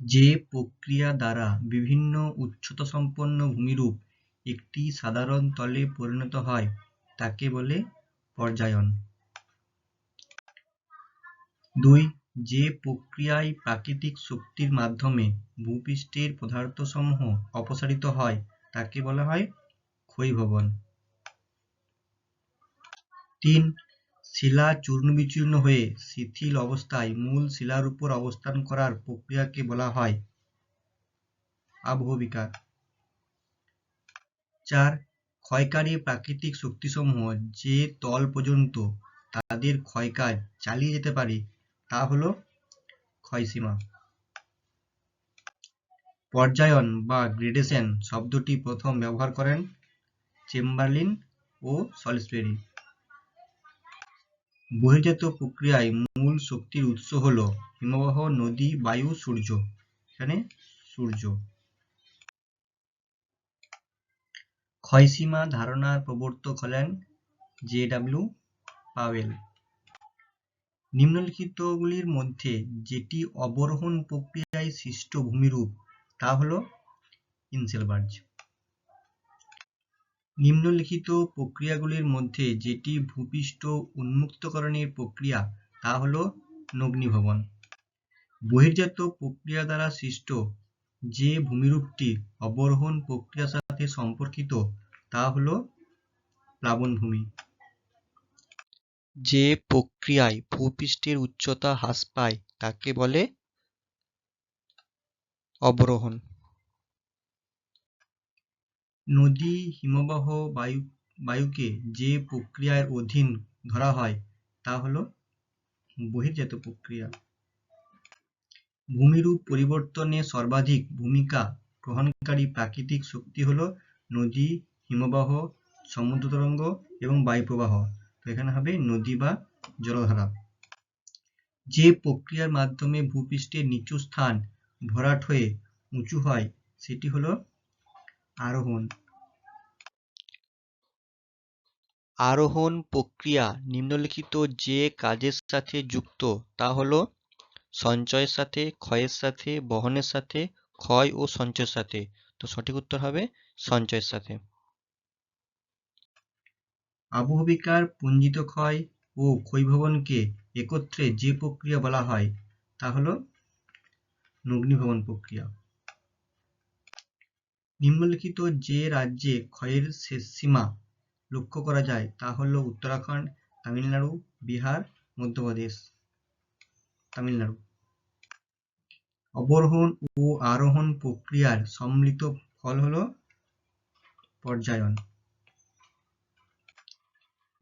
যে প্রক্রিয়া দ্বারা বিভিন্ন উচ্চতাসম্পন্ন ভূমিরূপ একটি সাধারণ তলে পরিণত হয়, তাকে বলে পর্যায়ন। দুই, যে প্রক্রিয়ায় প্রাকৃতিক শক্তির মাধ্যমে ভূপৃষ্ঠের পদার্থসমূহ অপসারিত হয়, তাকে বলা হয় ক্ষয়ীভবন। তিন শিলা চূর্ণ-বিচূর্ণ হয়ে শিথিল অবস্থায় মূল শিলার উপর অবস্থান করার প্রক্রিয়াকে বলা হয় আবহ আবহবিকার। চার, ক্ষয়কারী প্রাকৃতিক শক্তিসমূহ যে তল পর্যন্ত তাদের ক্ষয়কাজ চালিয়ে যেতে পারে তা হল ক্ষয়সীমা। পর্যায়ন বা গ্রেডেশন শব্দটি প্রথম ব্যবহার করেন চেম্বারলিন ও সলিসবেরি। বহির্জাত প্রক্রিয়ায় মূল শক্তির উৎস হল হিমবাহ, নদী, বায়ু, সূর্য। এখানে সূর্য। ক্ষয়সীমা ধারণার প্রবর্তক হলেন জে ডাব্লিউ পাওয়েল। নিম্নলিখিতগুলির মধ্যে যেটি অবরোহণ প্রক্রিয়ায় সৃষ্ট ভূমিরূপ তা হল ইনসেলবার্গ। নিম্নলিখিত প্রক্রিয়াগুলির মধ্যে যেটি ভূপৃষ্ঠ উন্মুক্তকরণের প্রক্রিয়া, তা হল নগ্নিভবন বহির্জাত প্রক্রিয়া দ্বারা সৃষ্ট যে ভূমিরূপটি অবরোহণ প্রক্রিয়ার সাথে সম্পর্কিত, তা হল প্লাবনভূমি। যে প্রক্রিয়ায় ভূপৃষ্ঠের উচ্চতা হ্রাস পায়, তাকে বলে অবরোহণ। নদী, হিমবাহ, বায়ু বায়ুকে যে প্রক্রিয়ার অধীন ধরা হয় তা হল বহির্জাত প্রক্রিয়া। ভূমিরূপ পরিবর্তনে সর্বাধিক ভূমিকা গ্রহণকারী প্রাকৃতিক শক্তি হল নদী, হিমবাহ, সমুদ্র তরঙ্গ এবং বায়ুপ্রবাহ। এখানে হবে নদী বা জলধারা। যে প্রক্রিয়ার মাধ্যমে ভূপৃষ্ঠের নিচু স্থান ভরাট হয়ে উঁচু হয় সেটি হল আরোহণ। আরোহণ প্রক্রিয়া নিম্নলিখিত যে কাজের সাথে যুক্ত তা হল সঞ্চয়ের সাথে, ক্ষয়ের সাথে, বহনের সাথে, ক্ষয় ও সঞ্চয়ের সাথে। তো সঠিক উত্তর হবে সঞ্চয়ের সাথে। আবহবিকার পুঞ্জিত ক্ষয় ও ক্ষয়ভবনকে একত্রে যে প্রক্রিয়া বলা হয় তা হল নগ্নীভবন প্রক্রিয়া। নিম্নলিখিত যে রাজ্যে ক্ষয়ের শেষসীমা লক্ষ্য করা যায় তা হল উত্তরাখণ্ড, তামিলনাড়ু, বিহার, মধ্যপ্রদেশ। তামিলনাড়ু। অবরোহণ ও আরোহণ প্রক্রিয়ার সম্মিলিত ফল হল পর্যায়ন।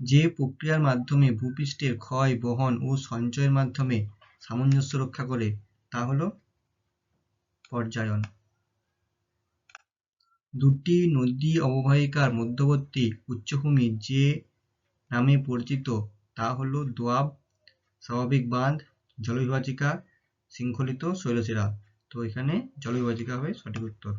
যে প্রক্রিয়ার মাধ্যমে ভূপৃষ্ঠের ক্ষয়, বহন ও সঞ্চয়ের মাধ্যমে সামঞ্জস্য রক্ষা করে তা হল পর্যায়ন। দুটি নদী অববাহিকার মধ্যবর্তী উচ্চভূমি যে নামে পরিচিত তা হল দোয়াব, স্বাভাবিক বাঁধ, জলবিভাজিকা, শৃঙ্খলিত শৈলশিরা। তো এখানে জলবিভাজিকা হবে সঠিক উত্তর।